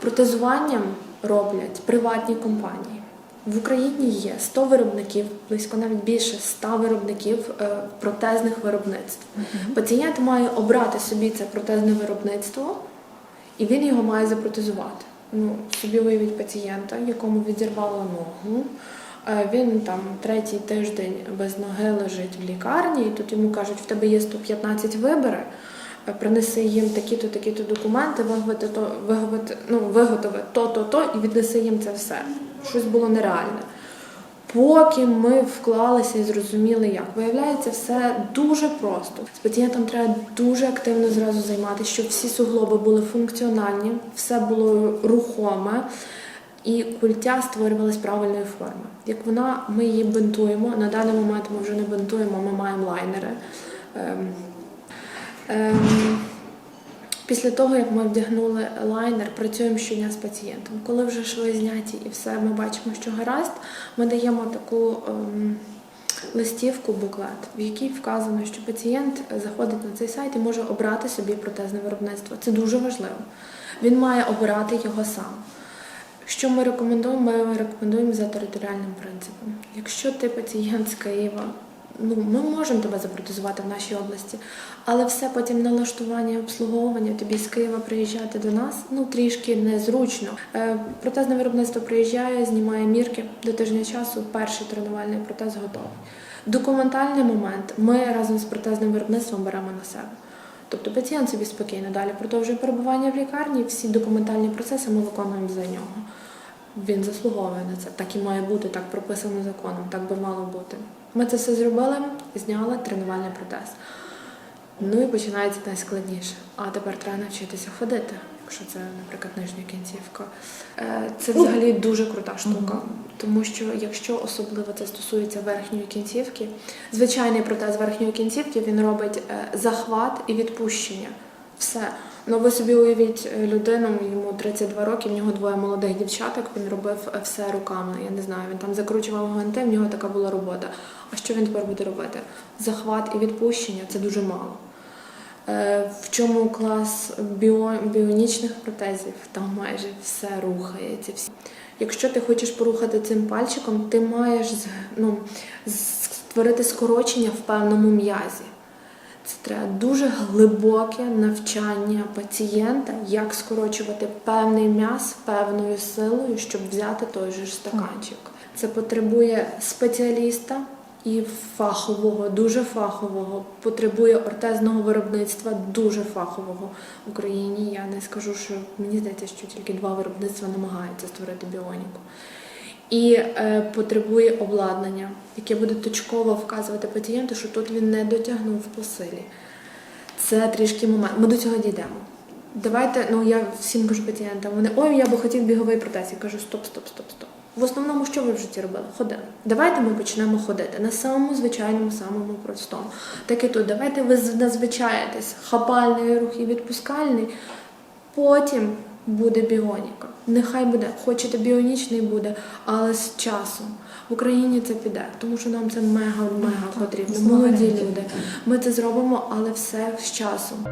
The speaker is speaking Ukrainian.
Протезуванням роблять приватні компанії. В Україні є 100 виробників, близько навіть більше 100 виробників е, протезних виробництв. Пацієнт має обрати собі це протезне виробництво, і він його має запротезувати. Ну, собі уявіть пацієнта, якому відірвало ногу. е, Він там третій тиждень без ноги лежить в лікарні, і тут йому кажуть, в тебе є 115 вибори, принеси їм такі-то, такі-то документи, виготовити то, виготовити, ну, виготови то, то, і віднеси їм це все. Щось було нереальне. Поки ми вклалися і зрозуміли, як виявляється, все дуже просто. З пацієнтом треба дуже активно зразу займатися, щоб всі суглоби були функціональні, все було рухоме, і культя створювалась правильної форми. Як вона, ми її бинтуємо. На даний момент ми вже не бинтуємо, ми маємо лайнери. Ем, Після того, як ми вдягнули лайнер, працюємо щодня з пацієнтом. Коли вже шви зняті і все, ми бачимо, що гаразд, ми даємо таку ем, листівку, буклет, в якій вказано, що пацієнт заходить на цей сайт і може обрати собі протезне виробництво. Це дуже важливо. Він має обирати його сам. Що ми рекомендуємо? Ми рекомендуємо за територіальним принципом. Якщо ти пацієнт з Києва, ну ми можемо тебе запротезувати в нашій області, але все потім налаштування, обслуговування, тобі з Києва приїжджати до нас ну трішки незручно. Е, протезне виробництво приїжджає, знімає мірки до тижня часу. Перший тренувальний протез готовий. Документальний момент ми разом з протезним виробництвом беремо на себе. Тобто пацієнт собі спокійно далі продовжує перебування в лікарні, всі документальні процеси ми виконуємо за нього. Він заслуговує на це. Так і має бути, так прописано законом, так би мало бути. Ми це все зробили, зняли тренувальний протез. Ну і починається найскладніше. А тепер треба навчитися ходити, якщо це, наприклад, нижня кінцівка. Е, Це взагалі дуже крута штука, тому що якщо особливо це стосується верхньої кінцівки, звичайний протез верхньої кінцівки він робить е, захват і відпущення. Все. Ну ви собі уявіть е, людину, йому 32 роки, в нього двоє молодих дівчаток, він робив е, все руками. Я не знаю, він там закручував гвинти, в нього така була робота. А що він тепер буде робити? Захват і відпущення це дуже мало. Е, В чому клас біо, біонічних протезів? Там майже все рухається. Якщо ти хочеш порухати цим пальчиком, ти маєш ну, створити скорочення в певному м'язі. Це треба дуже глибоке навчання пацієнта, як скорочувати певний м'яз певною силою, щоб взяти той же стаканчик. Це потребує спеціаліста і фахового, дуже фахового, потребує ортезного виробництва, дуже фахового в Україні. Я не скажу, що мені здається, що тільки два виробництва намагаються створити біоніку. І е, потребує обладнання, яке буде точково вказувати пацієнту, що тут він не дотягнув по силі. Це трішки момент. Ми до цього дійдемо. Давайте, ну я всім кажу пацієнтам, вони ой, я би хотів біговий протез. Я кажу, стоп, стоп, стоп, стоп. В основному, що ви в житті робили? Ходили. Давайте ми почнемо ходити на самому звичайному, самому простому. Так і тут, давайте ви назвичаєтесь, хапальний рух і відпускальний. Потім буде біоніка. Нехай буде, хочете біонічний буде, але з часом. В Україні це піде, тому що нам це мега-мега потрібно. Молоді люди. Ми це зробимо, але все з часом.